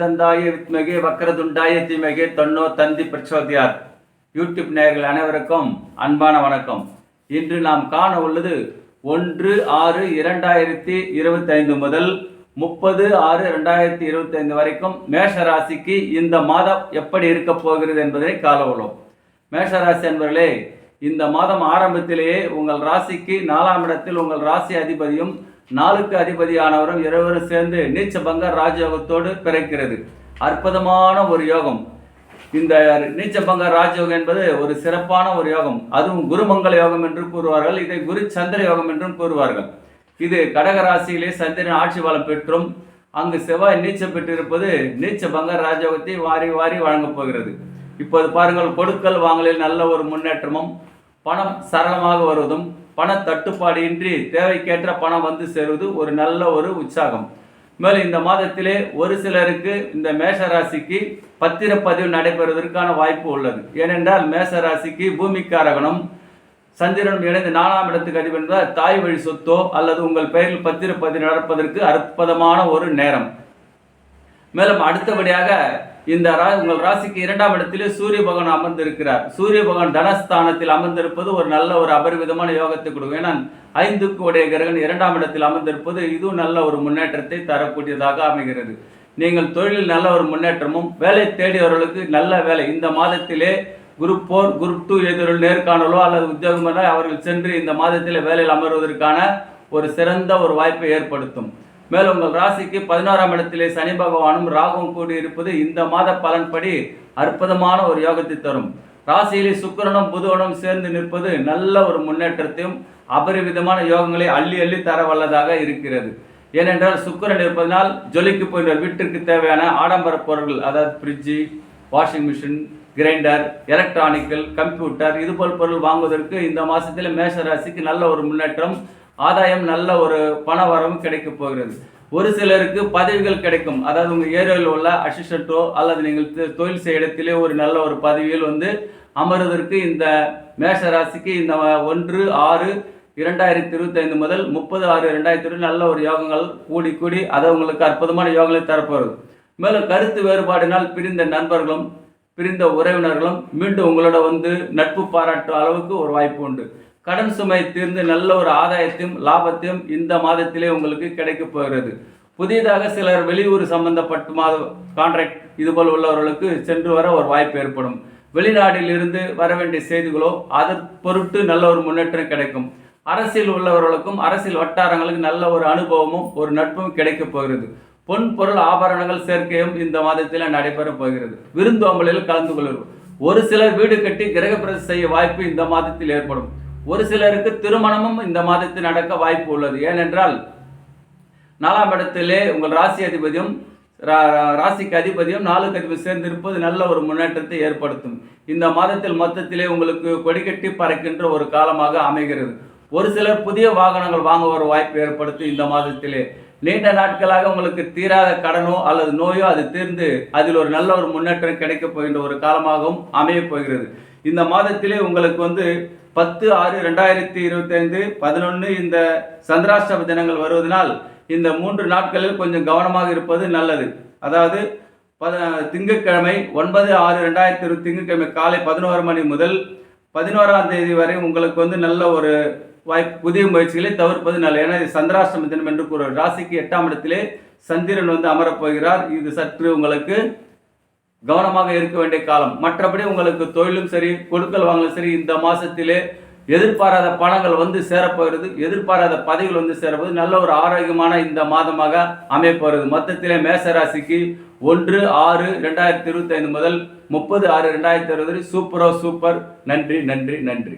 தந்தாய வித்மகே வக்கரதுண்டாய தீமகே தொன்னோ தந்தி பிரச்சோதியார். யூடியூப் நேயர்கள் அனைவருக்கும் அன்பான வணக்கம். இன்று நாம் காண உள்ளது ஒன்று ஆறு இரண்டாயிரத்தி இருபத்தைந்து முதல் முப்பது ஆறு ரெண்டாயிரத்தி இருபத்தைந்து வரைக்கும் மேஷ ராசிக்கு இந்த மாதம் எப்படி இருக்க போகிறது என்பதை கால உள்ளோம். மேஷராசி என்பவர்களே இந்த மாதம் ஆரம்பத்திலேயே உங்கள் ராசிக்கு நாலாம் இடத்தில் உங்கள் ராசி அதிபதியும் நாளுக்கு அதிபதியானவரும் இருவரும் சேர்ந்து நீச்சபங்க ராஜயோகத்தோடு பிறக்கிறது. அற்புதமான ஒரு யோகம். இந்த நீச்சபங்க ராஜயோகம் என்பது ஒரு சிறப்பான ஒரு யோகம். அதுவும் குருமங்கல யோகம் என்று கூறுவார்கள் இதை குரு சந்திர யோகம் என்றும் கூறுவார்கள். இது கடக ராசியிலே சந்திரன் ஆட்சி பலம் பெற்றும் அங்கு செவ்வாய் நீச்சம் பெற்றிருப்பது நீச்ச பங்க ராஜயோகத்தை வாரி வாரி வழங்கப் போகிறது. இப்போது பாருங்கள் கொடுக்கல் வாங்கலில் நல்ல ஒரு முன்னேற்றமும் பணம் சரளமாக வருவதும் பண தட்டுப்பாடு இன்றி தேவைக்கேற்ற பணம் வந்து சேருவது ஒரு நல்ல ஒரு உற்சாகம். மேலும் இந்த மாதத்திலே ஒரு சிலருக்கு இந்த மேஷராசிக்கு பத்திரப்பதிவு நடைபெறுவதற்கான வாய்ப்பு உள்ளது. ஏனென்றால் மேஷராசிக்கு பூமிக்காரகனும் சந்திரனும் இணைந்து நாலாம் இடத்துக்கு அதிபர் என்றால் தாய் வழி சொத்தோ அல்லது உங்கள் பெயரில் பத்திரப்பதிவு நடப்பதற்கு அற்புதமான ஒரு நேரம். மேலும் அடுத்தபடியாக இந்த ரா உங்கள் ராசிக்கு இரண்டாம் இடத்திலே சூரிய பகவான் அமர்ந்திருக்கிறார். சூரிய பகவான் தனஸ்தானத்தில் அமர்ந்திருப்பது ஒரு நல்ல ஒரு அபரிவிதமான யோகத்தை கொடுக்கும். ஏன்னா ஐந்துக்கு உடைய கிரகன் இரண்டாம் இடத்தில் அமர்ந்திருப்பது இதுவும் நல்ல ஒரு முன்னேற்றத்தை தரக்கூடியதாக அமைகிறது. நீங்கள் தொழிலில் நல்ல ஒரு முன்னேற்றமும் வேலை தேடியவர்களுக்கு நல்ல வேலை. இந்த மாதத்திலே குரூப் ஃபோர் குரூப் டூ எதிரில் நேர்காணலோ அல்லது உத்தியோகமோ அவர்கள் சென்று இந்த மாதத்தில் வேலையில் அமர்வதற்கான ஒரு சிறந்த ஒரு வாய்ப்பை ஏற்படுத்தும். மேலும் உங்கள் ராசிக்கு பதினோராம் இடத்திலே சனி பகவானும் ராகுவும் கூடி இருப்பது இந்த மாத பலன்படி அற்புதமான ஒரு யோகத்தை தரும். ராசியிலே சுக்கிரனும் புதுவனும் சேர்ந்து நிற்பது நல்ல ஒரு முன்னேற்றத்தையும் அபரிவிதமான யோகங்களை அள்ளி அள்ளி தர வல்லதாக இருக்கிறது. ஏனென்றால் சுக்கிரன் இருப்பதனால் ஜொலிக்கு போன்ற வீட்டிற்கு தேவையான ஆடம்பர பொருட்கள் அதாவது fridge washing machine grinder electronical computer இதுபோல் பொருள் வாங்குவதற்கு இந்த மாதத்தில் மேஷ ராசிக்கு நல்ல ஒரு முன்னேற்றம் ஆதாயம் நல்ல ஒரு பண வரவும் கிடைக்க போகிறது. ஒரு சிலருக்கு பதவிகள் கிடைக்கும். அதாவது உங்கள் ஏரியாவில் உள்ள அசிஸ்டண்ட்டோ அல்லது நீங்கள் தொ- தொழில் செய்ய இடத்திலே ஒரு நல்ல ஒரு பதவியில் வந்து அமர்வதற்கு இந்த மேஷ ராசிக்கு இந்த ஒன்று ஆறு இரண்டாயிரத்தி இருபத்தைந்து முதல் முப்பது ஆறு ரெண்டாயிரத்தி இருபது நல்ல ஒரு யோகங்கள் கூடி கூடி அதை உங்களுக்கு அற்புதமான யோகங்களை தரப்போகிறது. மேலும் கருத்து வேறுபாடினால் பிரிந்த நண்பர்களும் பிரிந்த உறவினர்களும் மீண்டும் உங்களோட வந்து நட்பு பாராட்டும் அளவுக்கு ஒரு வாய்ப்பு உண்டு. கடன் சுமை தீர்ந்து நல்ல ஒரு ஆதாயத்தையும் லாபத்தையும் இந்த மாதத்திலே உங்களுக்கு கிடைக்க போகிறது. புதியதாக சிலர் வெளியூர் சம்பந்தப்பட்ட மாத கான்ட்ராக்ட் இதுபோல் உள்ளவர்களுக்கு சென்று வர ஒரு வாய்ப்பு ஏற்படும். வெளிநாட்டில் இருந்து வர வேண்டிய செய்திகளோ அதை பொருட்டு நல்ல ஒரு முன்னேற்றம் கிடைக்கும். அரசியல் உள்ளவர்களுக்கும் அரசியல் வட்டாரங்களுக்கு நல்ல ஒரு அனுபவமும் ஒரு நட்பும் கிடைக்கப் போகிறது. பொன் பொருள் ஆபரணங்கள் சேர்க்கையும் இந்த மாதத்தில் நடைபெறப் போகிறது. விருந்தோம்பலில் கலந்து கொள்வது ஒரு சிலர் வீடு கட்டி கிரகப்பிரவேசம் செய்ய வாய்ப்பு இந்த மாதத்தில் ஏற்படும். ஒரு சிலருக்கு திருமணமும் இந்த மாதத்தில் நடக்க வாய்ப்பு உள்ளது. ஏனென்றால் நாலாம் இடத்திலே உங்கள் ராசி அதிபதியும் ரா- ரா- ராசிக்கு அதிபதியும் நாலுக்கு அதிபதி சேர்ந்து இருப்பது நல்ல ஒரு முன்னேற்றத்தை ஏற்படுத்தும். இந்த மாதத்தில் மொத்தத்திலே உங்களுக்கு கொடிக்கட்டி பறக்கின்ற ஒரு காலமாக அமைகிறது. ஒரு சிலர் புதிய வாகனங்கள் வாங்க ஒரு வாய்ப்பு ஏற்படுத்தும் இந்த மாதத்திலே. நீண்ட நாட்களாக உங்களுக்கு தீராத கடனோ அல்லது நோயோ அது தீர்ந்து அதில் ஒரு நல்ல ஒரு முன்னேற்றம் கிடைக்கப் போகின்ற ஒரு காலமாகவும் அமையப் போகிறது. இந்த மாதத்திலே உங்களுக்கு வந்து பத்து ஆறு ரெண்டாயிரத்தி இருபத்தைந்து பதினொன்று இந்த சந்திராஷ்டம தினங்கள் வருவதனால் இந்த மூன்று நாட்களில் கொஞ்சம் கவனமாக இருப்பது நல்லது. அதாவது பத திங்கட்கிழமை ஒன்பது ஆறு ரெண்டாயிரத்தி இருபது திங்கட்கிழமை காலை பதினோரு மணி முதல் பதினோராம் தேதி வரை உங்களுக்கு வந்து நல்ல ஒரு வாய்ப்பு புதிய முயற்சிகளை தவிர்ப்பது நல்லது. ஏன்னா சந்திராஷ்டம தினம் என்று கூறுவார். ராசிக்கு எட்டாம் இடத்திலே சந்திரன் வந்து அமரப் போகிறார். இது சற்று உங்களுக்கு கவனமாக இருக்க வேண்டிய காலம். மற்றபடி உங்களுக்கு தொழிலும் சரி கொடுக்கல் வாங்கலும் சரி இந்த மாதத்திலே எதிர்பாராத பணங்கள் வந்து சேரப்போகிறது. எதிர்பாராத பதவிகள் வந்து சேரப்போது நல்ல ஒரு ஆரோக்கியமான இந்த மாதமாக அமையப்போகிறது. மொத்தத்திலே மேசராசிக்கு ஒன்று ஆறு ரெண்டாயிரத்தி இருபத்தைந்து முதல் முப்பது ஆறு ரெண்டாயிரத்தி அறுபது சூப்பரோ சூப்பர். நன்றி நன்றி நன்றி.